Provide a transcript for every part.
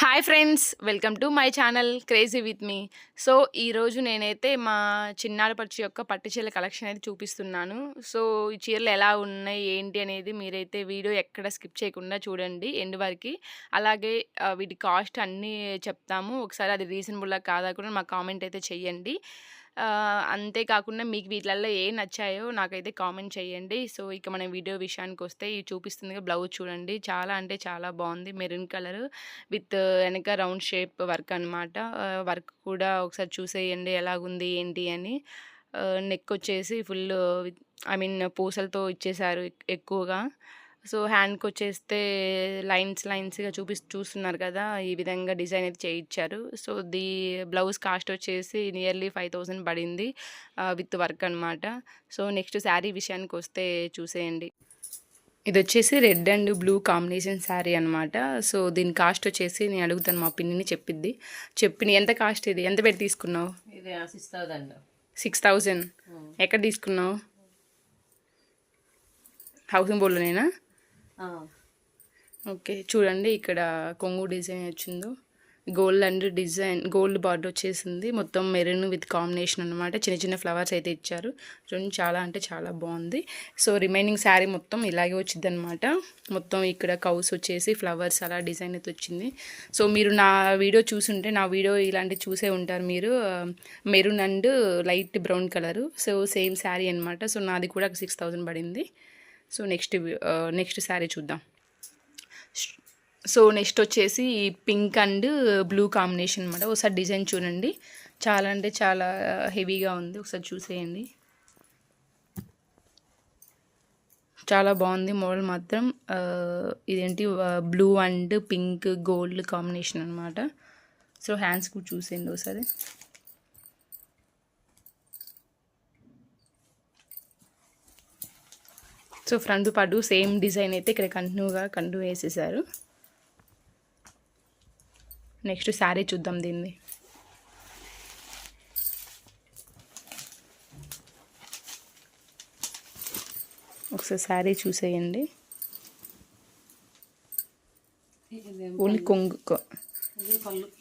Hi friends welcome to my channel crazy with me so ఈరోజు నేనైతే మా చిన్నాడపరిచి యొక్క పట్టు చీరల కలెక్షన్ అయితే చూపిస్తున్నాను. సో ఈ చీరలు ఎలా ఉన్నాయి ఏంటి అనేది మీరైతే వీడియో ఎక్కడ స్కిప్ చేయకుండా చూడండి ఎండ్ వరకు. అలాగే వీటి కాస్ట్ అన్నీ చెప్తాము. ఒకసారి అది రీజనబుల్గా కాదా కూడా మాకు కామెంట్ అయితే చెయ్యండి. అంతేకాకుండా మీకు వీటిలలో ఏ నచ్చాయో నాకైతే కామెంట్ చేయండి. సో ఇక మన వీడియో విషయానికి వస్తే ఇది చూపిస్తుంది బ్లౌజ్ చూడండి. చాలా అంటే చాలా బాగుంది. మెరూన్ కలర్ విత్ వెనక రౌండ్ షేప్ వర్క్ అనమాట వర్క్ కూడా ఒకసారి చూసేయండి ఎలాగుంది ఏంటి అని. నెక్ వచ్చేసి ఫుల్ ఐ మీన్ పూసలతో ఇచ్చేసారు ఎక్కువగా. సో హ్యాండ్కి వచ్చేస్తే లైన్స్ లైన్స్గా చూపి చూస్తున్నారు కదా ఈ విధంగా డిజైన్ అయితే చేయించారు సో ది బ్లౌజ్ కాస్ట్ వచ్చేసి నియర్లీ ఫైవ్ థౌసండ్ పడింది విత్ వర్క్ అనమాట సో నెక్స్ట్ శారీ విషయానికి వస్తే చూసేయండి. ఇది వచ్చేసి red and blue combination sari అనమాట సో దీని కాస్ట్ వచ్చేసి నేను అడుగుతాను మా పిన్నిని చెప్పిద్ది. చెప్పిన ఎంత కాస్ట్ ఇది? ఎంత పెట్టి తీసుకున్నావు? సిక్స్ థౌజండ్ ఎక్కడ తీసుకున్నావు? హౌసింగ్ బోర్డులోనేనా? ఓకే చూడండి ఇక్కడ కొంగు డిజైన్ వచ్చిందో. Gold and design gold border వచ్చేసింది. మొత్తం మెరూన్ విత్ కాంబినేషన్ అనమాట చిన్న చిన్న ఫ్లవర్స్ అయితే ఇచ్చారు. చూడండి చాలా అంటే చాలా బాగుంది. సో రిమైనింగ్ శారీ మొత్తం ఇలాగే వచ్చింది అనమాట మొత్తం ఇక్కడ కౌస్ వచ్చేసి ఫ్లవర్స్ అలా డిజైన్ అయితే వచ్చింది. సో మీరు నా వీడియో చూసుంటే నా వీడియో ఇలాంటి చూసే ఉంటారు మీరు. Maroon and light brown colour. So same sari అనమాట సో నాది కూడా సిక్స్ థౌజండ్ పడింది. సో నెక్స్ట్ నెక్స్ట్ శారీ చూద్దాం. సో నెక్స్ట్ వచ్చేసి పింక్ అండ్ బ్లూ కాంబినేషన్ అనమాట ఒకసారి డిజైన్ చూడండి. చాలా అంటే చాలా హెవీగా ఉంది. ఒకసారి చూసేయండి. చాలా బాగుంది మోడల్ మాత్రం. ఇదేంటి? Blue and pink gold combination అనమాట సో హ్యాండ్స్ కూడా చూసేయండి ఒకసారి. సో ఫ్రంట్ పాటు సేమ్ డిజైన్ అయితే ఇక్కడ కంటిన్యూగా కంటిన్యూ వేసేసారు నెక్స్ట్ శారీ చూద్దాం దీన్ని. ఒకసారి శారీ చూసేయండి. ఓన్లీ కొంగు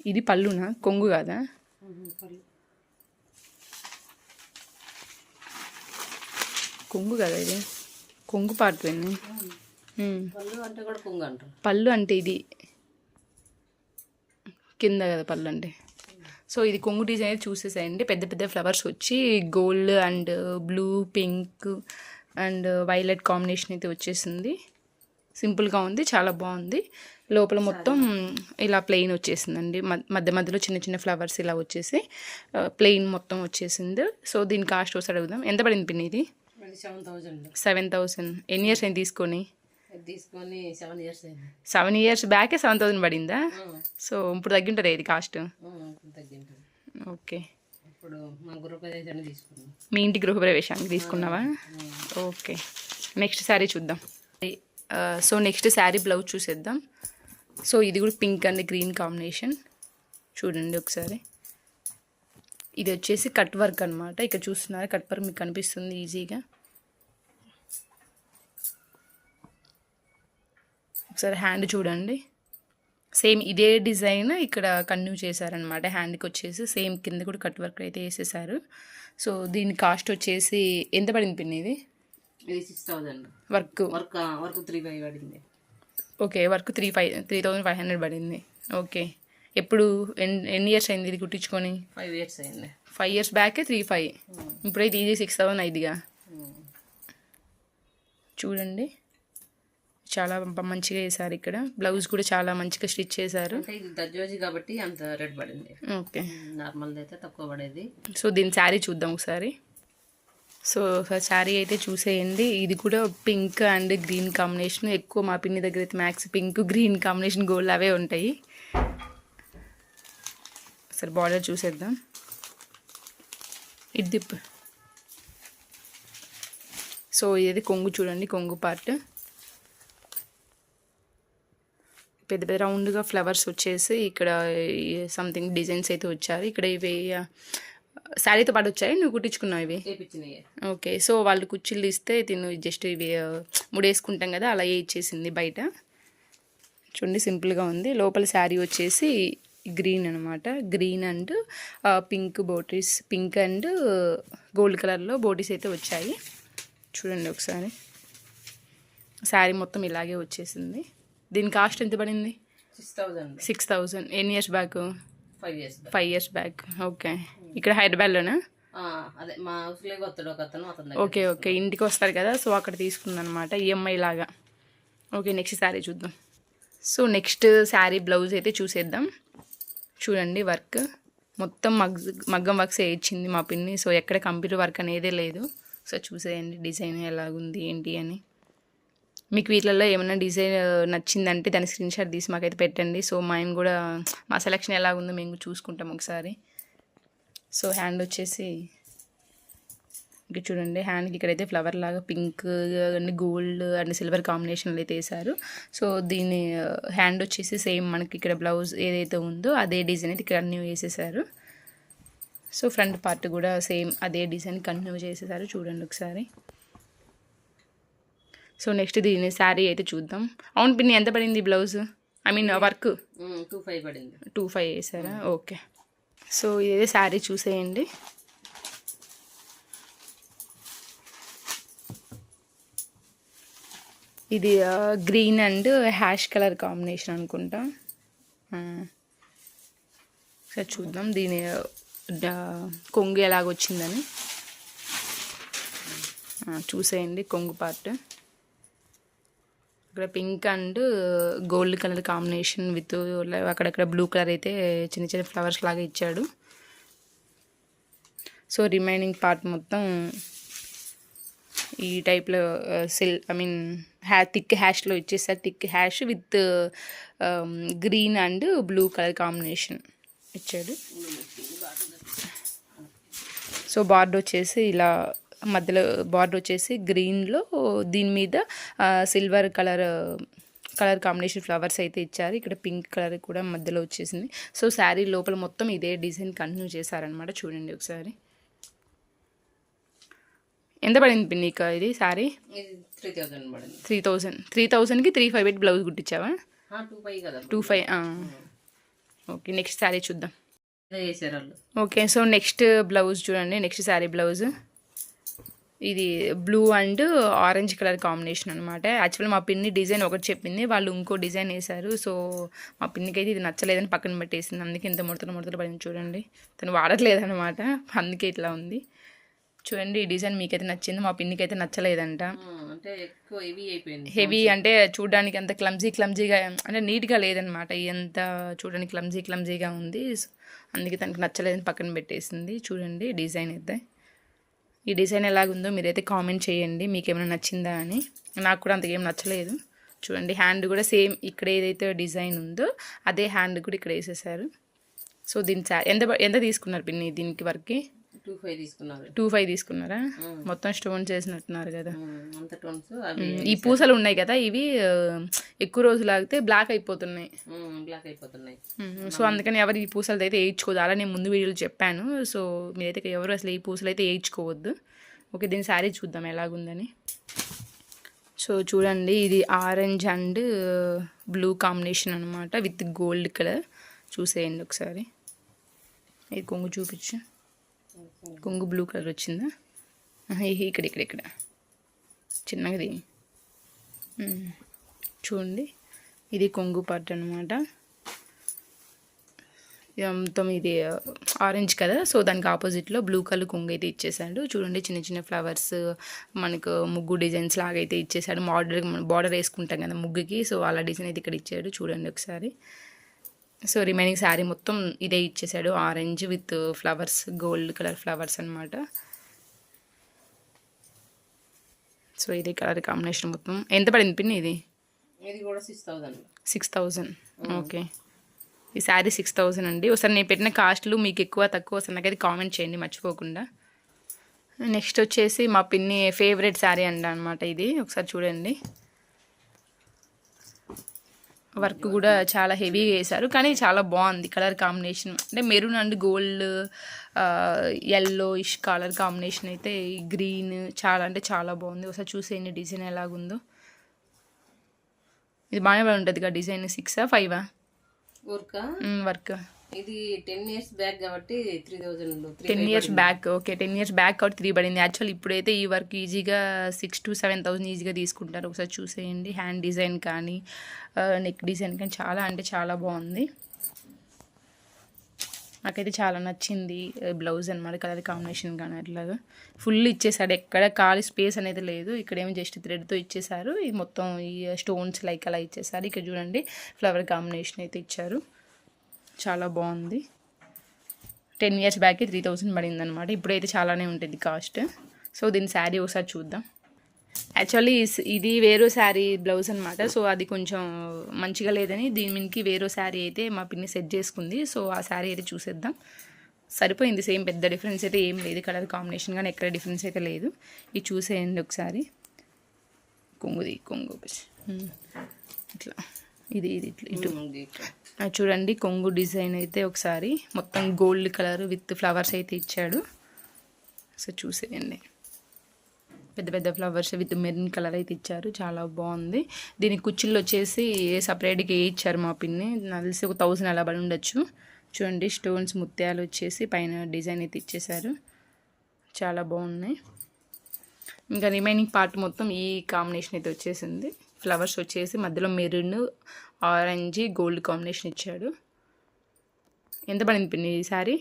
ఇది పళ్ళునా? కొంగు కాదా? కొంగు కదా ఇది. కొంగు పార్ట్ పళ్ళు అంటే కూడా కొంగు పళ్ళు అంటే ఇది. కింద కదా పళ్ళు అంటే. సో ఇది కొంగు డిజైన్ అయితే చూసేసాయండి. పెద్ద పెద్ద ఫ్లవర్స్ వచ్చి gold and blue pink and violet combination అయితే వచ్చేసింది. సింపుల్గా ఉంది చాలా బాగుంది. లోపల మొత్తం ఇలా ప్లెయిన్ వచ్చేసిందండి. మధ్య మధ్యలో చిన్న చిన్న ఫ్లవర్స్ ఇలా వచ్చేసి ప్లెయిన్ మొత్తం వచ్చేసింది. సో దీని కాస్ట్ ఒకసారి అడుగుదాం. ఎంత పడింది పిన్ ఇది? సెవెన్ థౌసండ్ ఎన్ని ఇయర్స్ అయింది తీసుకొని? తీసుకొని సెవెన్ ఇయర్స్ అయింది. సెవెన్ ఇయర్స్ బ్యాకే సెవెన్ థౌసండ్ పడిందా? సో ఇప్పుడు తగ్గింటుంది ఇది కాస్ట్ ఓకే ఇప్పుడు మా గృహప్రదేశాన్ని తీసుకున్నాం. మీ ఇంటి గృహప్రవేశానికి తీసుకున్నావా? ఓకే నెక్స్ట్ శారీ చూద్దాం. సో నెక్స్ట్ శారీ బ్లౌజ్ చూసేద్దాం. సో ఇది కూడా పింక్ అండ్ గ్రీన్ కాంబినేషన్ చూడండి ఒకసారి. ఇది వచ్చేసి కట్ వర్క్ అనమాట ఇక్కడ చూస్తున్నారు కట్ వర్క్ మీకు కనిపిస్తుంది ఈజీగా ఒకసారి హ్యాండ్ చూడండి. సేమ్ ఇదే డిజైన్ ఇక్కడ కంటిన్యూ చేశారనమాట హ్యాండ్కి వచ్చేసి సేమ్ కింద కూడా కట్ వర్క్ అయితే వేసేసారు సో దీని కాస్ట్ వచ్చేసి ఎంత పడింది పిన్ని ఇది? ఇది six thousand work. Work work three five పడింది. Okay work three five three thousand five hundred పడింది. ఓకే. ఎప్పుడు ఎన్ ఎన్ని ఇయర్స్ అయింది ఇది కుట్టించుకొని? ఫైవ్ ఇయర్స్ అయింది. ఫైవ్ ఇయర్స్ బ్యాకే త్రీ ఫైవ్ ఇప్పుడైతే ఇది సిక్స్ థౌసండ్ ఐదుగా. ఉమ్. చూడండి. చాలా మంచిగా వేశారు ఇక్కడ. బ్లౌజ్ కూడా చాలా మంచిగా స్టిచ్ చేశారు. ఇది కాబట్టి అంత రేట్ పడింది. ఓకే. నార్మల్ అయితే తక్కువ పడేది. సో దీని శారీ చూద్దాం ఒకసారి. సో శారీ అయితే చూసేయండి. ఇది కూడా పింక్ అండ్ గ్రీన్ కాంబినేషన్. ఎక్కువ మా పిన్ని దగ్గర అయితే max pink green combination gold అవే ఉంటాయి. సరే బార్డర్ చూసేద్దాం. ఇది సో ఇది కొంగు చూడండి కొంగు పార్ట్ పెద్ద పెద్ద రౌండ్గా ఫ్లవర్స్ వచ్చేసి ఇక్కడ సంథింగ్ డిజైన్స్ అయితే వచ్చారు ఇక్కడ ఇవి శారీతో పాటు వచ్చాయి? నువ్వు కుట్టించుకున్నావు ఇవి? ఓకే సో వాళ్ళు కుర్చీలు ఇస్తే తిను జస్ట్ ఇవి ముడేసుకుంటాం కదా అలా ఇచ్చేసింది బయట. చూడండి సింపుల్గా ఉంది. లోపల శారీ వచ్చేసి గ్రీన్ అనమాట గ్రీన్ అండ్ పింక్ బోటీస్ పింక్ అండ్ గోల్డ్ కలర్లో బోటీస్ అయితే వచ్చాయి. చూడండి ఒకసారి. శారీ మొత్తం ఇలాగే వచ్చేసింది. దీని కాస్ట్ ఎంత పడింది? సిక్స్ థౌజండ్ సిక్స్ థౌజండ్ ఎన్ని years back? Five years five years back. Okay. ఇక్కడ హైదరాబాద్లోనా? అదే మా ఓకే ఓకే. ఇంటికి వస్తారు కదా సో అక్కడ తీసుకుంది అనమాట ఈఎంఐ లాగా. ఓకే నెక్స్ట్ శారీ చూద్దాం. సో నెక్స్ట్ శారీ బ్లౌజ్ అయితే చూసేద్దాం. చూడండి వర్క్. మొత్తం మగ్ మగ్గం వర్క్స్ వేయించింది మా పిన్ని. సో ఎక్కడ కంప్యూటర్ వర్క్ అనేదే లేదు. సో చూసేయండి డిజైన్ ఎలాగుంది ఏంటి అని. మీకు వీటిలలో ఏమైనా డిజైన్ నచ్చిందంటే దాని స్క్రీన్ షాట్ తీసి మాకైతే పెట్టండి. సో మేము కూడా మా సెలెక్షన్ ఎలాగుందో మేము చూసుకుంటాం ఒకసారి. సో హ్యాండ్ వచ్చేసి ఇంకా చూడండి హ్యాండ్కి ఇక్కడైతే ఫ్లవర్ లాగా pink and gold and silver కాంబినేషన్లో అయితే వేసారు సో దీని హ్యాండ్ వచ్చేసి సేమ్ మనకి ఇక్కడ బ్లౌజ్ ఏదైతే ఉందో అదే డిజైన్ అయితే ఇక్కడ అన్నీ వేసేసారు. సో ఫ్రంట్ పార్ట్ కూడా సేమ్ అదే డిజైన్ కంటిన్యూ చేసేసారు. చూడండి ఒకసారి. సో నెక్స్ట్ దీని శారీ అయితే చూద్దాం. అవును పిన్ని ఎంత పడింది blouse? I mean work? Two five పడింది. టూ ఫైవ్ వేసారా? ఓకే. సో ఇదే శారీ చూసేయండి. ఇది green and ash colour combination అనుకుంటా. ఒకసారి చూద్దాం దీని కొంగు ఎలాగొచ్చిందని. చూసేయండి కొంగు పార్ట్. ఇక్కడ pink and gold colour combination with అక్కడక్కడ బ్లూ కలర్ అయితే చిన్న చిన్న ఫ్లవర్స్ లాగా ఇచ్చాడు. సో రిమైనింగ్ పార్ట్ మొత్తం ఈ టైప్లో సిల్ ఐ మీన్ హ్యా థిక్ హ్యాష్లో ఇచ్చేసారు thick ash with green and blue colour combination ఇచ్చాడు. సో బార్డర్ వచ్చేసి ఇలా మధ్యలో బార్డర్ వచ్చేసి గ్రీన్లో దీని మీద silver colour colour combination flowers అయితే ఇచ్చారు. ఇక్కడ పింక్ కలర్ కూడా మధ్యలో వచ్చేసింది. సో శారీ లోపల మొత్తం ఇదే డిజైన్ కంటిన్యూ చేశారనమాట చూడండి ఒకసారి. ఎంత పడింది పిన్నిక ఇది శారీ త్రీ థౌజండ్ పడింది. త్రీ థౌజండ్ త్రీ థౌజండ్కి త్రీ ఫైవ్ పెట్టి బ్లౌజ్ కుట్టించావా? టూ ఫైవ్ కదా two five okay next sari చూద్దాం. ఓకే సో నెక్స్ట్ బ్లౌజ్ చూడండి. నెక్స్ట్ శారీ బ్లౌజ్ ఇది blue and orange colour combination అనమాట యాక్చువల్లీ మా పిన్ని డిజైన్ ఒకటి చెప్పింది. వాళ్ళు ఇంకో డిజైన్ వేశారు. సో మా పిన్నికి అయితే ఇది నచ్చలేదని పక్కన పెట్టేసింది. అందుకే ఇంత ముడతలు ముడతలు పడింది చూడండి. తను వాడట్లేదనమాట అందుకే ఇట్లా ఉంది. చూడండి ఈ డిజైన్ మీకైతే నచ్చింది. మా పిన్నికి అయితే నచ్చలేదంట అంటే ఎక్కువ హెవీ అయిపోయింది. హెవీ అంటే చూడడానికి అంత క్లమ్జీ క్లమ్జీగా అంటే నీట్గా లేదనమాట ఎంత చూడడానికి క్లమ్జీ క్లమ్జీగా ఉంది. అందుకే తనకి నచ్చలేదని పక్కన పెట్టేసింది. చూడండి డిజైన్ అయితే. ఈ డిజైన్ ఎలాగుందో మీరైతే కామెంట్ చేయండి మీకు ఏమైనా నచ్చిందా అని. నాకు కూడా అంతకేం నచ్చలేదు. చూడండి హ్యాండ్ కూడా సేమ్ ఇక్కడ ఏదైతే డిజైన్ ఉందో అదే హ్యాండ్ కూడా ఇక్కడ వేసేసారు. సో దీని ఎంత ఎంత తీసుకున్నారు పిన్ని దీనికి వర్క్కి? టూ ఫైవ్ తీసుకున్నారు. టూ ఫైవ్ తీసుకున్నారా? మొత్తం స్టోన్ చేసినట్టున్నారు కదా. ఈ పూసలు ఉన్నాయి కదా ఇవి ఎక్కువ రోజులు ఆగితే బ్లాక్ అయిపోతున్నాయి. బ్లాక్ అయిపోతున్నాయి. సో అందుకని ఎవరు ఈ పూసలు అయితే వేయించుకోవద్దు అలా నేను ముందు వీడియోలో చెప్పాను. సో మీరైతే ఎవరు అసలు ఈ పూసలు అయితే వేయించుకోవద్దు. ఓకే దీని శారీ చూద్దాం ఎలాగుందని. సో చూడండి ఇది ఆరెంజ్ అండ్ బ్లూ కాంబినేషన్ అనమాట విత్ గోల్డ్ కలర్. చూసేయండి ఒకసారి. ఇది కొంగు చూపించు. కొంగు బ్లూ కలర్ వచ్చిందా? ఇక్కడ ఇక్కడ ఇక్కడ. చిన్నది. చూడండి. ఇది కొంగు పార్ట్ అనమాట మొత్తం ఇది ఆరెంజ్ కదా? సో దానికి ఆపోజిట్లో బ్లూ కలర్ కొంగు అయితే ఇచ్చేసాడు. చూడండి చిన్న చిన్న ఫ్లవర్స్ మనకు ముగ్గు డిజైన్స్ లాగా అయితే ఇచ్చేసాడు బార్డర్ బార్డర్ వేసుకుంటాం కదా ముగ్గుకి. సో అలా డిజైన్ అయితే ఇక్కడ ఇచ్చాడు. చూడండి ఒకసారి. సో రిమైనింగ్ శారీ మొత్తం ఇదే ఇచ్చేసాడు. Orange with flowers gold colour flowers అనమాట సో ఇది కలర్ కాంబినేషన్ మొత్తం. ఎంత పడింది పిన్ని ఇది? ఇది కూడా six thousand six thousand okay ఈ శారీ సిక్స్ థౌజండ్ అండి. ఒకసారి నేను పెట్టిన కాస్ట్లు మీకు ఎక్కువ తక్కువ వస్తుంది నాకైతే కామెంట్ చేయండి మర్చిపోకుండా. నెక్స్ట్ వచ్చేసి మా పిన్ని ఫేవరెట్ శారీ అండ అనమాట ఇది. ఒకసారి చూడండి. వర్క్ కూడా చాలా హెవీగా వేశారు. కానీ చాలా బాగుంది కలర్ కాంబినేషన్. అంటే maroon and gold yellow ish colour combination అయితే గ్రీన్ చాలా అంటే చాలా బాగుంది. ఒకసారి చూసేయండి డిజైన్ ఎలాగుందో. ఇది బాగానే ఉంటుంది కదా డిజైన్ సిక్సా ఫైవా ఊరిక వర్క్. ఇది టెన్ ఇయర్స్ బ్యాక్ కాబట్టి three thousand ten years back okay ten years back కాబట్టి త్రీ పడింది. యాక్చువల్ ఇప్పుడైతే ఈ వర్క్ ఈజీగా సిక్స్ టు సెవెన్ థౌసండ్ ఈజీగా తీసుకుంటారు. ఒకసారి చూసేయండి. హ్యాండ్ డిజైన్ కానీ నెక్ డిజైన్ కానీ చాలా అంటే చాలా బాగుంది. నాకైతే చాలా నచ్చింది బ్లౌజ్ అనమాట కలర్ కాంబినేషన్ కానీ అట్లాగా. ఫుల్ ఇచ్చేసాడు. ఎక్కడ ఖాళీ స్పేస్ అనేది లేదు. ఇక్కడ ఏమో జస్ట్ థ్రెడ్తో ఇచ్చేసారు. ఈ మొత్తం ఈ స్టోన్స్ లైక్ అలా ఇచ్చేసారు. ఇక్కడ చూడండి ఫ్లవర్ కాంబినేషన్ అయితే ఇచ్చారు. చాలా బాగుంది. టెన్ ఇయర్స్ బ్యాక్కి త్రీ థౌసండ్ పడింది అనమాట ఇప్పుడైతే చాలానే ఉంటుంది కాస్ట్ సో దీని శారీ ఒకసారి చూద్దాం. యాక్చువల్లీ ఇది వేరే శారీ బ్లౌజ్ అనమాట సో అది కొంచెం మంచిగా లేదని దీని మీదకి వేరే శారీ అయితే మా పిన్ని సెట్ చేసుకుంది. సో ఆ శారీ అయితే చూసేద్దాం. సరిపోయింది సేమ్ పెద్ద డిఫరెన్స్ అయితే ఏం లేదు. కలర్ కాంబినేషన్ కానీ ఎక్కడ డిఫరెన్స్ అయితే లేదు. ఇది చూసేయండి ఒకసారి. కొంగుది కొంగు. ఇట్లా. ఇది ఇది ఇట్లా ఇటు. చూడండి కొంగు డిజైన్ అయితే ఒకసారి. మొత్తం గోల్డ్ కలర్ విత్ ఫ్లవర్స్ అయితే ఇచ్చాడు. సో చూసేయండి. పెద్ద పెద్ద ఫ్లవర్స్ విత్ మెరూన్ కలర్ అయితే ఇచ్చారు. చాలా బాగుంది. దీనికి కుచ్చిళ్ళు వచ్చేసి సపరేట్గా ఏ ఇచ్చారు మా పిన్ని? నాకు తెలిసి ఒక థౌసండ్ అలా పడి ఉండొచ్చు. చూడండి స్టోన్స్ ముత్యాలు వచ్చేసి పైన డిజైన్ అయితే ఇచ్చేసారు చాలా బాగున్నాయి. ఇంకా రిమైనింగ్ పార్ట్ మొత్తం ఈ కాంబినేషన్ అయితే వచ్చేసింది. ఫ్లవర్స్ వచ్చేసి మధ్యలో మెరూన్ ఆరెంజ్ గోల్డ్ కాంబినేషన్ ఇచ్చాడు. ఎంత పడింది పిన్ని ఈ శారీ?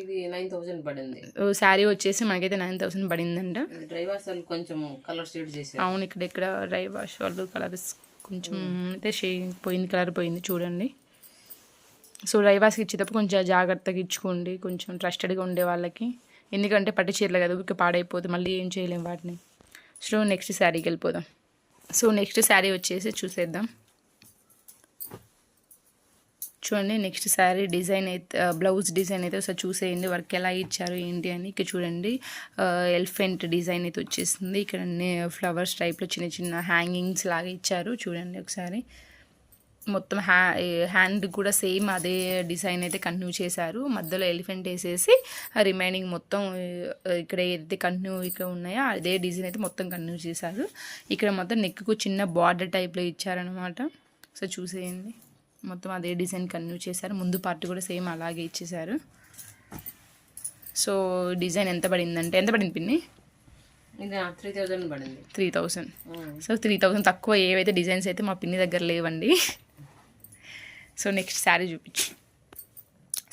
ఇది నైన్ థౌజండ్ పడింది. శారీ వచ్చేసి మనకైతే నైన్ థౌసండ్ పడిందంట. డ్రైవర్స్ వాళ్ళు కొంచెం కలర్ షేడ్ చేశారు. అవును ఇక్కడ ఇక్కడ డ్రై వాష్ వాళ్ళు కలర్స్ కొంచెం అయితే షే పోయింది కలర్ పోయింది చూడండి. సో డ్రై వాష్కి ఇచ్చేటప్పుడు కొంచెం జాగ్రత్తగా ఇచ్చుకోండి కొంచెం ట్రస్టెడ్గా ఉండే వాళ్ళకి. ఎందుకంటే పట్టు చీరలు కదా ఊరికే పాడైపోతే మళ్ళీ ఏం చేయలేం వాటిని. సో నెక్స్ట్ శారీకి వెళ్ళిపోదాం. సో నెక్స్ట్ శారీ వచ్చేసి చూసేద్దాం. చూడండి నెక్స్ట్ శారీ డిజైన్ అయితే బ్లౌజ్ డిజైన్ అయితే ఒకసారి చూసేయండి వర్క్ ఎలా ఇచ్చారు ఏంటి అని. ఇక్కడ చూడండి ఎలిఫెంట్ డిజైన్ అయితే వచ్చేసింది. ఇక్కడ ఫ్లవర్స్ టైప్లో చిన్న చిన్న హ్యాంగింగ్స్ లాగా ఇచ్చారు. చూడండి ఒకసారి. మొత్తం హ్యా హ్యాండ్ కూడా సేమ్ అదే డిజైన్ అయితే కంటిన్యూ చేశారు. మధ్యలో ఎలిఫెంట్ వేసేసి రిమైనింగ్ మొత్తం ఇక్కడ ఏదైతే కంటిన్యూ ఇక్కడ ఉన్నాయో అదే డిజైన్ అయితే మొత్తం కంటిన్యూ చేశారు. ఇక్కడ మొత్తం నెక్కు చిన్న బార్డర్ టైప్లో ఇచ్చారనమాట సో చూసేయండి. మొత్తం అదే డిజైన్ కంటిన్యూ చేశారు. ముందు పార్ట్ కూడా సేమ్ అలాగే ఇచ్చేసారు సో డిజైన్ ఎంత పడిందంటే ఎంత పడింది పిన్ని? ఇది త్రీ థౌజండ్ పడింది. Three thousand. So three thousand తక్కువ ఏవైతే డిజైన్స్ అయితే మా పిన్ని దగ్గర లేవండి. సో నెక్స్ట్ శారీ చూపించు.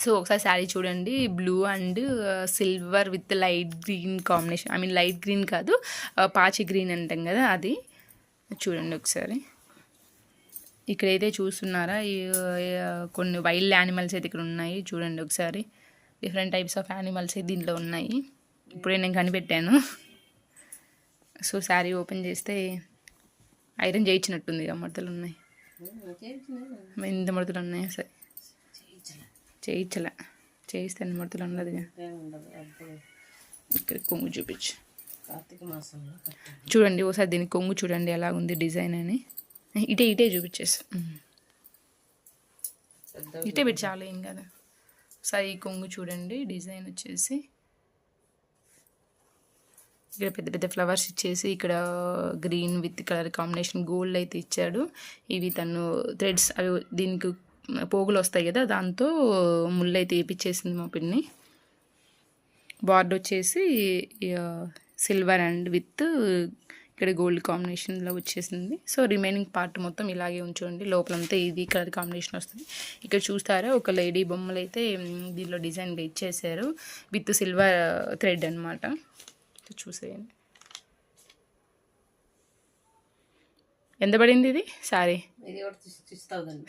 సో ఒకసారి శారీ చూడండి. Blue and silver with light green combination I mean light green కాదు uh, పాచి గ్రీన్ అంటాం కదా అది. చూడండి ఒకసారి. ఇక్కడైతే చూస్తున్నారా? Uh, కొన్ని వైల్డ్ యానిమల్స్ అయితే ఇక్కడ ఉన్నాయి. చూడండి ఒకసారి. డిఫరెంట్ టైప్స్ ఆఫ్ యానిమల్స్ అయితే దీంట్లో ఉన్నాయి. ఇప్పుడే నేను కనిపెట్టాను. సో శారీ ఓపెన్ చేస్తే ఐరన్ చేయించినట్టుంది ఇక మడతలు ఉన్నాయి. ఇంత మడతలు ఉన్నాయి? సరే. చేయించలే. చేయిస్తే అన్ని మడతలు ఉండదు ఇక్కడ కొంగు చూపించు. చూడండి ఒకసారి దీని కొంగు చూడండి ఎలా ఉంది డిజైన్ అని. ఇటే ఇటే చూపించేసి ఇటే పెట్టి చాలా ఏం కదా. సరే ఈ కొంగు చూడండి డిజైన్ వచ్చేసి. ఇక్కడ పెద్ద పెద్ద ఫ్లవర్స్ ఇచ్చేసి ఇక్కడ green with colour combination gold అయితే ఇచ్చాడు. ఇవి తను థ్రెడ్స్ అవి దీనికి పోగులు వస్తాయి కదా దాంతో ముళ్ళు అయితే వేపించేసింది మా పిన్ని. బార్డర్ వచ్చేసి సిల్వర్ అండ్ విత్ ఇక్కడ గోల్డ్ కాంబినేషన్లో వచ్చేసింది. సో రిమైనింగ్ పార్ట్ మొత్తం ఇలాగే ఉంచండి. లోపలంతా ఇది కలర్ కాంబినేషన్ వస్తుంది. ఇక్కడ చూస్తారా ఒక లేడీ బొమ్మలు అయితే దీనిలో డిజైన్గా ఇచ్చేసారు. విత్ సిల్వర్ థ్రెడ్ అనమాట చూసేయండి. ఎంత పడింది ఇది? కూడా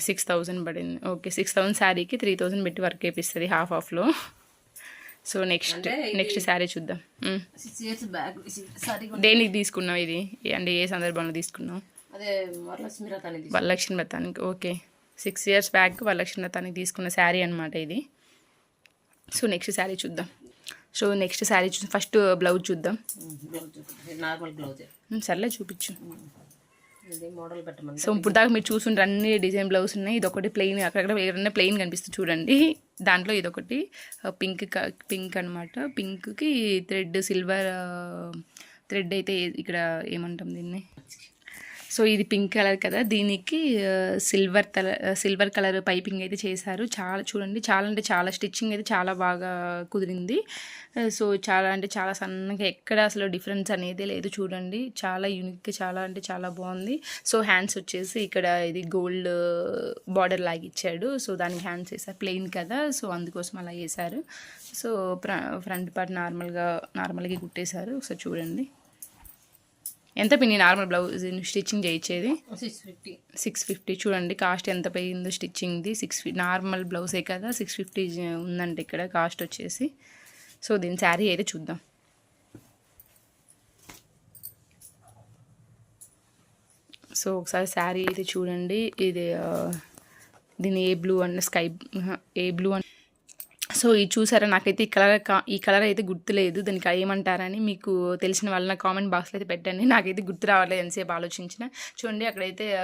సిక్స్ థౌజండ్ పడింది. ఓకే సిక్స్ థౌజండ్ శారీకి త్రీ థౌజండ్ పెట్టి వర్క్ వేపిస్తుంది హాఫ్ ఆఫ్లో. సో నెక్స్ట్ నెక్స్ట్ శారీ చూద్దాం. దేనికి తీసుకున్నావు ఇది? అంటే ఏ సందర్భంలో తీసుకున్నావు? వరలక్ష్మి వ్రతానికి okay. Six years back Varalakshmi వ్రతానికి తీసుకున్న శారీ అనమాట ఇది. సో నెక్స్ట్ శారీ చూద్దాం. సో నెక్స్ట్ శారీ చూ ఫస్ట్ బ్లౌజ్ చూద్దాం. Normal blouse. సర్లే చూపించు. ఇది మోడల్ పెట్టమని సో ఇప్పుడు దాకా మీరు చూసుంటే అన్ని డిజైన్ బ్లౌజ్ ఉన్నాయి. ఇది ఒకటి ప్లెయిన్ అక్కడక్కడ ఏదైనా ప్లెయిన్ కనిపిస్తుంది చూడండి. దాంట్లో ఇదొకటి పింక్ పింక్ అనమాట పింక్కి థ్రెడ్ సిల్వర్ థ్రెడ్ అయితే ఇక్కడ ఏమంటాం దీన్ని? సో ఇది పింక్ కలర్ కదా. దీనికి సిల్వర్ తల సిల్వర్ కలర్ పైపింగ్ అయితే చేశారు. చాలా చూడండి చాలా అంటే చాలా స్టిచ్చింగ్ అయితే చాలా బాగా కుదిరింది. సో చాలా అంటే చాలా సన్నగా ఎక్కడ అసలు డిఫరెన్స్ అనేది లేదు చూడండి. చాలా యూనిక్ చాలా అంటే చాలా బాగుంది. సో హ్యాండ్స్ వచ్చేసి ఇక్కడ ఇది గోల్డ్ బార్డర్ లాగిచ్చాడు సో దానికి హ్యాండ్స్ వేసారు ప్లెయిన్ కదా. సో అందుకోసం అలా వేశారు. సో ఫ్రంట్ పార్ట్ నార్మల్గా నార్మల్గా కుట్టేశారు. ఒకసారి చూడండి. ఎంత పిన్ని నార్మల్ బ్లౌజ్ స్టిచ్చింగ్ చేయించేది? సిక్స్ ఫిఫ్టీ సిక్స్ ఫిఫ్టీ చూడండి కాస్ట్ ఎంత పోయిందో స్టిచ్చింగ్ది. సిక్స్ నార్మల్ బ్లౌజే కదా సిక్స్ ఫిఫ్టీ ఉందంటే ఇక్కడ కాస్ట్ వచ్చేసి. సో దీని శారీ అయితే చూద్దాం. సో ఒకసారి శారీ అయితే చూడండి. ఇది దీని ఏ బ్లూ అండ్ స్కై ఏ బ్లూ అండ్ సో ఇది చూసారా? నాకైతే ఈ కలర్ కా- ఈ కలర్ అయితే గుర్తులేదు. దానికి ఏమంటారని మీకు తెలిసిన వాళ్ళ కామెంట్ బాక్స్లో అయితే పెట్టండి. నాకైతే గుర్తు రావట్లేదు ఎంతసేపు ఆలోచించిన. చూడండి అక్కడైతే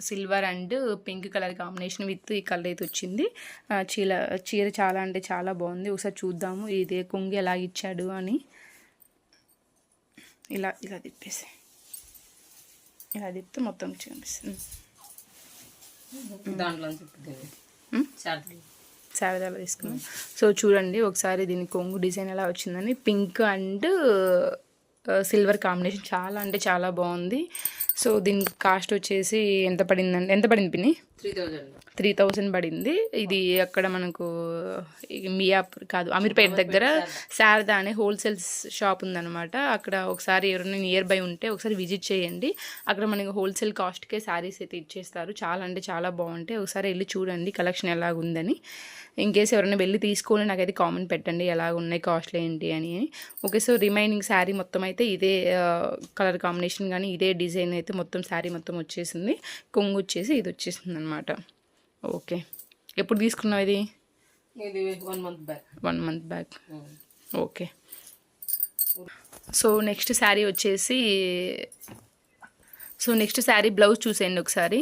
silver and pink colour combination with ఈ కలర్ అయితే వచ్చింది. చీర చీర చాలా అంటే చాలా బాగుంది. ఒకసారి చూద్దాము. ఇది కొంగి ఎలా ఇచ్చాడు అని. ఇలా ఇలా తిప్పేసి. ఇలా తిప్పితే మొత్తం చూపిస్తుంది. దాంట్లో తిప్పుతుంది ఉమ్. తీసుకున్నాం సో చూడండి ఒకసారి దీని కొంగు డిజైన్ ఎలా వచ్చిందని. Pink and silver combination. చాలా అంటే చాలా బాగుంది. సో దీనికి కాస్ట్ వచ్చేసి ఎంత పడిందండి? ఎంత పడింది పిన్ని? Three thousand. త్రీ థౌజండ్ పడింది. ఇది అక్కడ మనకు మియాపూర్ కాదు అమీర్పేట దగ్గర శారదా. అనే హోల్సేల్ షాప్ ఉందన్నమాట. అక్కడ ఒకసారి ఎవరైనా నియర్ బై ఉంటే ఒకసారి విజిట్ చేయండి. అక్కడ మనకి హోల్సేల్ కాస్ట్కే శారీస్ అయితే ఇచ్చేస్తారు. చాలా అంటే చాలా బాగుంటాయి. ఒకసారి వెళ్ళి చూడండి కలెక్షన్ ఎలాగ ఉందని ఇన్ కేస్ ఎవరైనా వెళ్ళి తీసుకొని నాకైతే కామెంట్ పెట్టండి ఎలాగ ఉన్నాయి కాస్ట్లు ఏంటి అని. ఓకే సో రిమైనింగ్ శారీ మొత్తం అయితే ఇదే కలర్ కాంబినేషన్ కానీ ఇదే డిజైన్ అయితే మొత్తం శారీ మొత్తం వచ్చేసింది. కొంగు వచ్చేసి ఇది వచ్చేసింది అనమాట ఓకే. ఎప్పుడు తీసుకున్నావు ఇది? ఇది one month back one month back okay. So next sari వచ్చేసి సో నెక్స్ట్ శారీ బ్లౌజ్ చూసేయండి ఒకసారి.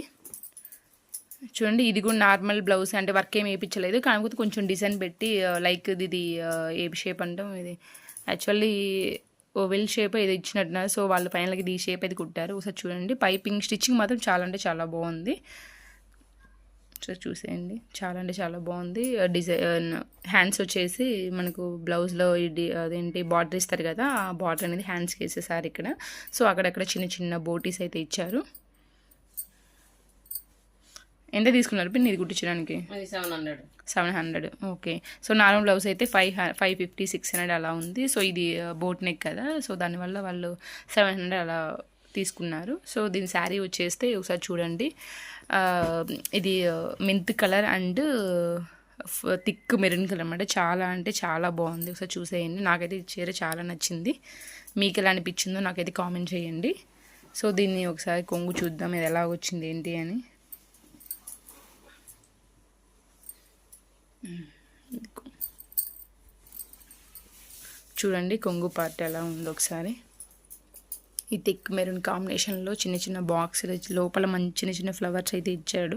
చూడండి ఇది కూడా నార్మల్ బ్లౌజ్ అంటే వర్క్ ఏం వేయించలేదు. కాకపోతే కొంచెం డిజైన్ పెట్టి లైక్ ఇది ఆ, ఏ షేప్ అంటాం ఇది. యాక్చువల్లీ ఓవెల్ షేప్ ఇది ఇచ్చినట్టున్నారు. సో వాళ్ళు ఫైనల్గా ఇది షేప్ అయితే కుట్టారు. ఒకసారి చూడండి. పైపింగ్ స్టిచ్చింగ్ మాత్రం చాలా అంటే చాలా బాగుంది. సో చూసేయండి. చాలా అంటే చాలా బాగుంది. డిజైన్ హ్యాండ్స్ వచ్చేసి మనకు బ్లౌజ్లో ఇది అదేంటి బార్డర్ ఇస్తారు కదా ఆ బార్డర్ అనేది హ్యాండ్స్కి వేసేసారు ఇక్కడ. సో అక్కడక్కడ చిన్న చిన్న బోటీస్ అయితే ఇచ్చారు. ఎంత తీసుకున్నారు పిన్ ఇది కుట్టించడానికి? Seven hundred seven hundred okay. So normal blouse అయితే five five fifty six hundred అలా ఉంది. సో ఇది బోట్ నెక్ కదా. సో దానివల్ల వాళ్ళు సెవెన్ హండ్రెడ్ అలా తీసుకున్నారు. సో దీని శారీ వచ్చేస్తే ఒకసారి చూడండి. ఇది mint colour and thick maroon colour అనమాట చాలా అంటే చాలా బాగుంది. ఒకసారి చూసేయండి. నాకైతే ఈ చీర చాలా నచ్చింది. మీకు ఎలా అనిపించిందో నాకైతే కామెంట్ చేయండి. సో దీన్ని ఒకసారి కొంగు చూద్దాం. ఇది ఎలా వచ్చింది ఏంటి అని. చూడండి కొంగు పార్ట్ ఎలా ఉందో ఒకసారి. ఈ థిక్ మెరూన్ కాంబినేషన్లో చిన్న చిన్న బాక్స్ లోపల మంచి చిన్న చిన్న ఫ్లవర్స్ అయితే ఇచ్చాడు.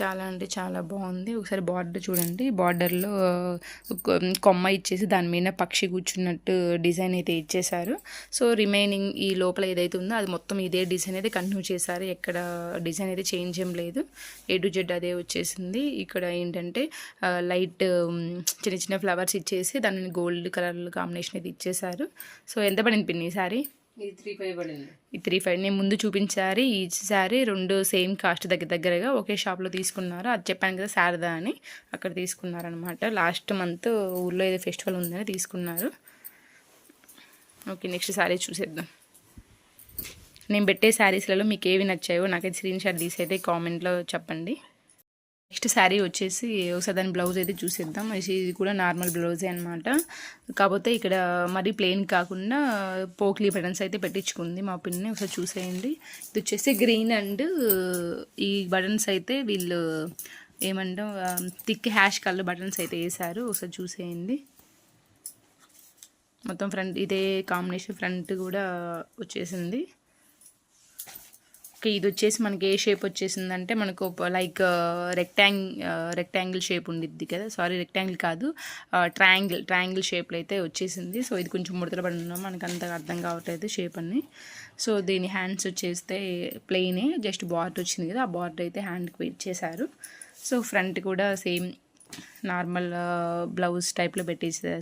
చాలా అంటే చాలా బాగుంది. ఒకసారి బార్డర్ చూడండి. బార్డర్లో కొమ్మ ఇచ్చేసి దాని మీద పక్షి కూర్చున్నట్టు డిజైన్ అయితే ఇచ్చేశారు. సో రిమైనింగ్ ఈ లోపల ఏదైతే ఉందో అది మొత్తం ఇదే డిజైన్ అయితే కంటిన్యూ చేశారు. ఎక్కడ డిజైన్ అయితే చేంజ్ ఏం లేదు. ఏ జెడ్ అదే వచ్చేసింది. ఇక్కడ ఏంటంటే లైట్ చిన్న చిన్న ఫ్లవర్స్ ఇచ్చేసి దానిని గోల్డ్ కలర్ కాంబినేషన్ అయితే ఇచ్చేశారు. సో ఎంత పడింది పిన్ని సారీ ఇది త్రీ ఫైవ్ పడింది. ఈ త్రీ ఫైవ్ నేను ముందు చూపించారు ఈ శారీ రెండు సేమ్ కాస్ట్ దగ్గర దగ్గరగా ఒకే షాప్లో తీసుకున్నారు. అది చెప్పాను కదా శారదా అని అక్కడ తీసుకున్నారనమాట లాస్ట్ మంత్ ఊర్లో ఏదో ఫెస్టివల్ ఉందని తీసుకున్నారు. ఓకే నెక్స్ట్ శారీ చూసేద్దాం. నేను పెట్టే శారీస్లలో మీకు ఏవి నచ్చాయో నాకైతే స్క్రీన్ షాట్ తీసి అయితే కామెంట్లో చెప్పండి. నెక్స్ట్ శారీ వచ్చేసి ఒకసారి దాని బ్లౌజ్ అయితే చూసేద్దాం. ఇది కూడా నార్మల్ బ్లౌజే అనమాట కాకపోతే ఇక్కడ మరీ ప్లెయిన్ కాకుండా పోక్లీ బటన్స్ అయితే పెట్టించుకుంది మా పిన్ని. ఒకసారి చూసేయండి. ఇది వచ్చేసి గ్రీన్ అండ్ ఈ బటన్స్ అయితే వీళ్ళు ఏమంటాం థిక్ హ్యాష్ కలర్ బటన్స్ అయితే వేసారు ఒకసారి చూసేయండి. మొత్తం ఫ్రంట్ ఇదే కాంబినేషన్ ఫ్రంట్ కూడా వచ్చేసింది. ఇది వచ్చేసి మనకి ఏ షేప్ వచ్చేసిందంటే మనకు లైక్ రెక్టాంగ్ రెక్టాంగిల్ షేప్ ఉండిద్ది కదా. సారీ రెక్టాంగిల్ కాదు ట్రయాంగిల్ ట్రయాంగిల్ షేప్లో అయితే వచ్చేసింది. సో ఇది కొంచెం ముడతలు పడి ఉన్నాం మనకు అంతగా అర్థం కావట్లేదు షేప్ అన్ని. సో దీని హ్యాండ్స్ వచ్చేస్తే ప్లెయినే జస్ట్ బార్డర్ వచ్చింది కదా ఆ బార్డర్ అయితే హ్యాండ్కి ఇచ్చేశారు. సో ఫ్రంట్ కూడా సేమ్ నార్మల్ బ్లౌజ్ టైప్లో పెట్టేసే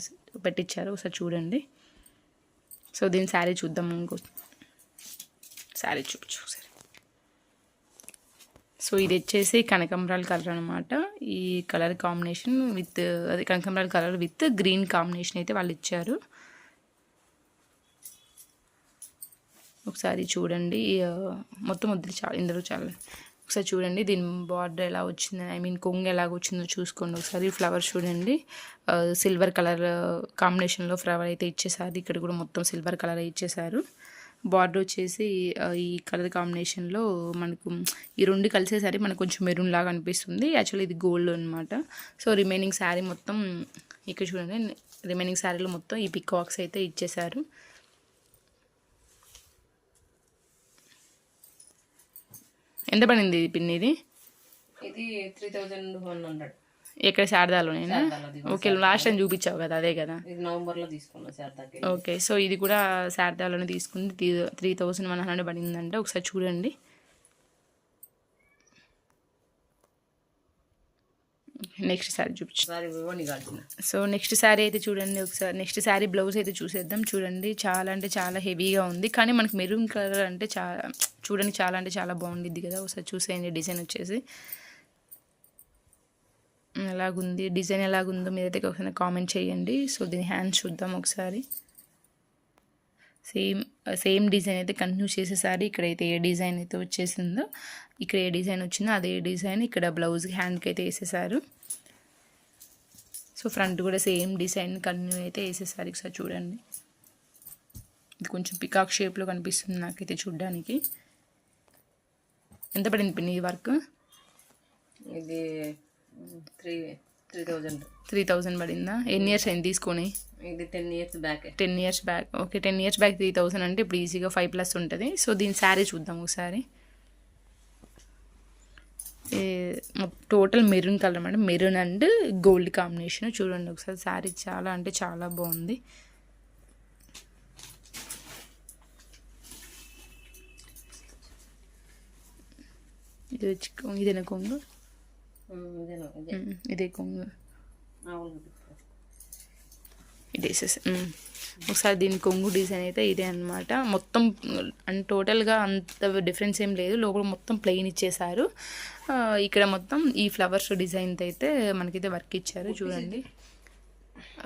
పెట్టించారు ఒకసారి చూడండి. సో దీని శారీ చూద్దాం ఇంకో శారీ చూపించు ఒకసారి. సో ఇది వచ్చేసి కనకంబరాల కలర్ అనమాట ఈ కలర్ కాంబినేషన్ విత్ అది కనకంబరాల కలర్ విత్ గ్రీన్ కాంబినేషన్ అయితే వాళ్ళు ఇచ్చారు. ఒకసారి చూడండి మొత్తం వద్దు చాలా ఇందులో చాలా. ఒకసారి చూడండి దీని బార్డర్ ఎలా వచ్చింది ఐ మీన్ కొంగు ఎలాగ వచ్చిందో చూసుకోండి ఒకసారి. ఫ్లవర్ చూడండి సిల్వర్ కలర్ కాంబినేషన్లో ఫ్లవర్ అయితే ఇచ్చేసారు. ఇక్కడ కూడా మొత్తం సిల్వర్ కలర్ ఇచ్చేసారు. బార్డర్ వచ్చేసి ఈ కలర్ కాంబినేషన్లో మనకు ఈ రెండు కలిసేసరి మనకు కొంచెం మెరూన్ లాగా అనిపిస్తుంది. యాక్చువల్లీ ఇది గోల్డ్ అనమాట సో రిమైనింగ్ శారీ మొత్తం ఇక్కడ చూడండి. రిమైనింగ్ శారీలో మొత్తం ఈ పికాక్స్ అయితే ఇచ్చేసారు ఎంత పడింది ఇది పిన్ని ఇది? ఇది త్రీ థౌజండ్ వన్ హండ్రెడ్. ఎక్కడ శారదాలోనేనా శారదాలోది ఓకే లాస్ట్ టైం చూపించావు కదా అదే కదా. నవంబర్లో తీసుకున్నాం ఓకే సో ఇది కూడా శారదాలోనే తీసుకుంది. Three three thousand one hundred పడిందంటే. ఒకసారి చూడండి. నెక్స్ట్ శారీ చూపించు. సో నెక్స్ట్ శారీ అయితే చూడండి ఒకసారి. నెక్స్ట్ శారీ బ్లౌజ్ అయితే చూసేద్దాం. చూడండి చాలా అంటే చాలా హెవీగా ఉంది. కానీ మనకి మెరూన్ కలర్ అంటే చాలా చూడండి చాలా అంటే చాలా బాగుండిద్ది కదా. ఒకసారి చూసేయండి డిజైన్ వచ్చేసి. ఎలాగుంది? డిజైన్ ఎలాగుందో మీరైతే ఒకసారి కామెంట్ చేయండి. సో దీని హ్యాండ్స్ చూద్దాం ఒకసారి. సేమ్ సేమ్ డిజైన్ అయితే కంటిన్యూ చేసేసారి ఇక్కడైతే ఏ డిజైన్ అయితే వచ్చేసిందో ఇక్కడ ఏ డిజైన్ వచ్చిందో అదే డిజైన్ ఇక్కడ బ్లౌజ్కి హ్యాండ్కి అయితే వేసేసారు. సో ఫ్రంట్ కూడా సేమ్ డిజైన్ కంటిన్యూ అయితే వేసేసారు ఒకసారి చూడండి. ఇది కొంచెం పికాక్ షేప్లో కనిపిస్తుంది నాకైతే చూడడానికి. ఎంత పడింది పిన్ని ఈ వర్క్? ఇది three three thousand. Three thousand పడిందా? ఎన్ని ఇయర్స్ అయింది తీసుకొని? ఇది ten years back. Ten years back. Okay ten years back three thousand అంటే ఇప్పుడు ఈజీగా ఫైవ్ ప్లస్ ఉంటుంది. సో దీని శారీ చూద్దాం ఒకసారి. టోటల్ మెరూన్ కలర్ అనమాట మెరూన్ అండ్ గోల్డ్ కాంబినేషన్. చూడండి ఒకసారి శారీ చాలా అంటే చాలా బాగుంది. ఇది వచ్చి ఇదేనా కొంగు? ఇదే కొంగు ఇది. ఒకసారి దీని కొంగు డిజైన్ అయితే ఇదే అనమాట మొత్తం అండ్ టోటల్గా అంత డిఫరెన్స్ ఏం లేదు. లోపల మొత్తం ప్లెయిన్ ఇచ్చేసారు ఇక్కడ మొత్తం ఈ ఫ్లవర్స్ డిజైన్ అయితే మనకైతే వర్క్ ఇచ్చారు. చూడండి.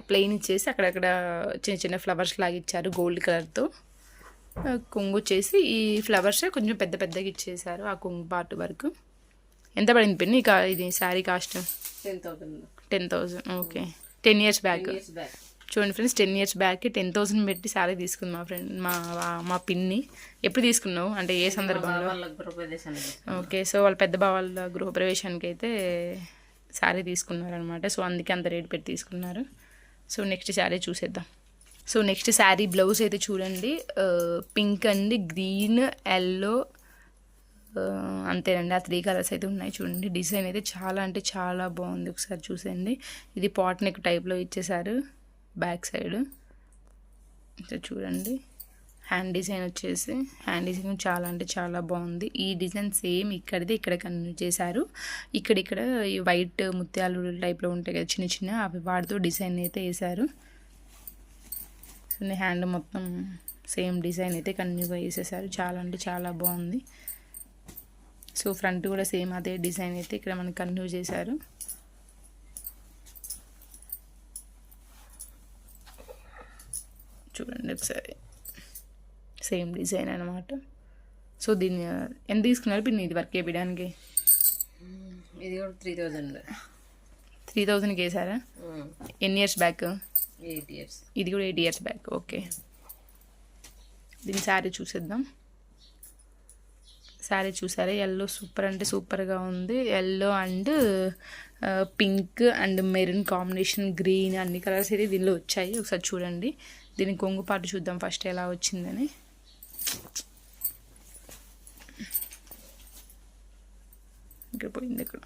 ప్లెయిన్ ఇచ్చేసి అక్కడక్కడ చిన్న చిన్న ఫ్లవర్స్ లాగా ఇచ్చారు గోల్డ్ కలర్తో కొంగు వచ్చేసి ఈ ఫ్లవర్స్ కొంచెం పెద్ద పెద్దగా ఇచ్చేసారు ఆ కొంగు పార్ట్ వరకు. ఎంత పడింది పిన్ని? ఇక ఇది sari cost? Ten thousand okay. Ten years back. చూడండి friends ten years back ten thousand పెట్టి శారీ తీసుకుంది మా ఫ్రెండ్ మా మా పిన్ని. ఎప్పుడు తీసుకున్నావు? అంటే ఏ సందర్భంలో? ఓకే సో వాళ్ళ పెద్ద బావాళ్ళ గృహప్రవేశానికి అయితే శారీ తీసుకున్నారనమాట. సో అందుకే అంత రేట్ పెట్టి తీసుకున్నారు. సో నెక్స్ట్ శారీ చూసేద్దాం. సో నెక్స్ట్ శారీ బ్లౌజ్ అయితే చూడండి పింక్ అండ్ గ్రీన్ ఎల్లో అంతేనండి. ఆ త్రీ కలర్స్ అయితే ఉన్నాయి చూడండి. డిజైన్ అయితే చాలా అంటే చాలా బాగుంది. ఒకసారి చూసేయండి. ఇది పాట్ నెక్ టైప్లో ఇచ్చేసారు. బ్యాక్ సైడ్ చూడండి. హ్యాండ్ డిజైన్ వచ్చేసి హ్యాండ్ డిజైన్ చాలా అంటే చాలా బాగుంది. ఈ డిజైన్ సేమ్ ఇక్కడిది ఇక్కడ కంటిన్యూ చేశారు. ఇక్కడ ఇక్కడ ఈ వైట్ ముత్యాలు టైప్లో ఉంటాయి కదా చిన్న చిన్న అవి వాటితో డిజైన్ అయితే వేశారు. హ్యాండ్ మొత్తం సేమ్ డిజైన్ అయితే కంటిన్యూగా వేసేసారు. చాలా అంటే చాలా బాగుంది. సో ఫ్రంట్ కూడా సేమ్ అదే డిజైన్ అయితే ఇక్కడ మనకి కంటిన్యూ చేశారు. చూడండి ఒకసారి. సేమ్ డిజైన్ అనమాట సో దీన్ని ఎంత తీసుకున్నారు పిన్ని ఇది వర్క్ వేయడానికి? ఇది కూడా త్రీ థౌజండ్ త్రీ థౌజండ్కి వేసారా ఎన్ని ఇయర్స్ బ్యాక్ ఎయిట్ ఇయర్స్ ఇది కూడా ఎయిట్ ఇయర్స్ బ్యాక్ ఓకే దీని శారీ చూసేద్దాం. శారీ చూసారా? ఎల్లో సూపర్ అంటే సూపర్గా ఉంది. Yellow and pink and maroon combination green అన్ని కలర్స్ అయితే దీనిలో వచ్చాయి. ఒకసారి చూడండి. దీని కొంగు పాటు చూద్దాం ఫస్ట్ ఎలా వచ్చిందని. ఇక్కడ పోయింది ఇక్కడ.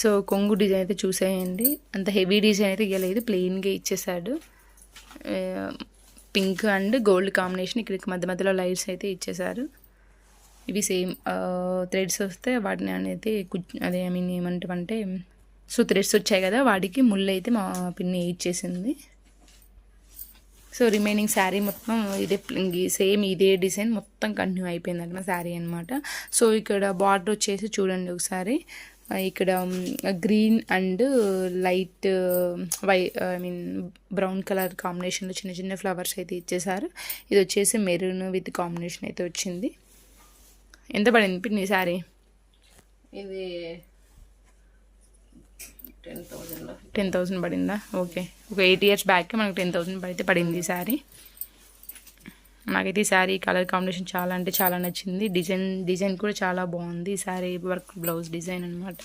సో కొంగు డిజైన్ అయితే చూసేయండి. అంత హెవీ డిజైన్ అయితే ఇవ్వలేదు ప్లెయిన్గా ఇచ్చేసాడు. పింక్ అండ్ గోల్డ్ కాంబినేషన్ ఇక్కడ మధ్య మధ్యలో లైట్స్ అయితే ఇచ్చేసారు. ఇవి సేమ్ థ్రెడ్స్ వస్తే వాటిని అనేది అదే ఐ మీన్ ఏమంటామంటే సో థ్రెడ్స్ వచ్చాయి కదా వాటికి ముళ్ళు అయితే మా పిన్ని ఇచ్చేసింది సో రిమైనింగ్ శారీ మొత్తం ఇదే సేమ్ ఇదే డిజైన్ మొత్తం కంటిన్యూ అయిపోయిందంట మా శారీ అనమాట సో ఇక్కడ బార్డర్ వచ్చేసి చూడండి ఒకసారి. ఇక్కడ green and light why I mean brown colour కాంబినేషన్లో చిన్న చిన్న ఫ్లవర్స్ అయితే ఇచ్చేసారు. ఇది వచ్చేసి మెరూన్ విత్ కాంబినేషన్ అయితే వచ్చింది. ఎంత పడింది పిన్ని శారీ ఇది టెన్ థౌజండ్ టెన్ థౌసండ్ పడిందా? ఓకే. ఒక ఎయిట్ ఇయర్స్ బ్యాక్ మనకు టెన్ థౌసండ్ పడితే పడింది ఈ శారీ నాకైతే ఈ శారీ కలర్ కాంబినేషన్ చాలా అంటే చాలా నచ్చింది. డిజైన్ డిజైన్ కూడా చాలా బాగుంది. ఈ శారీ వర్క్ బ్లౌజ్ డిజైన్ అనమాట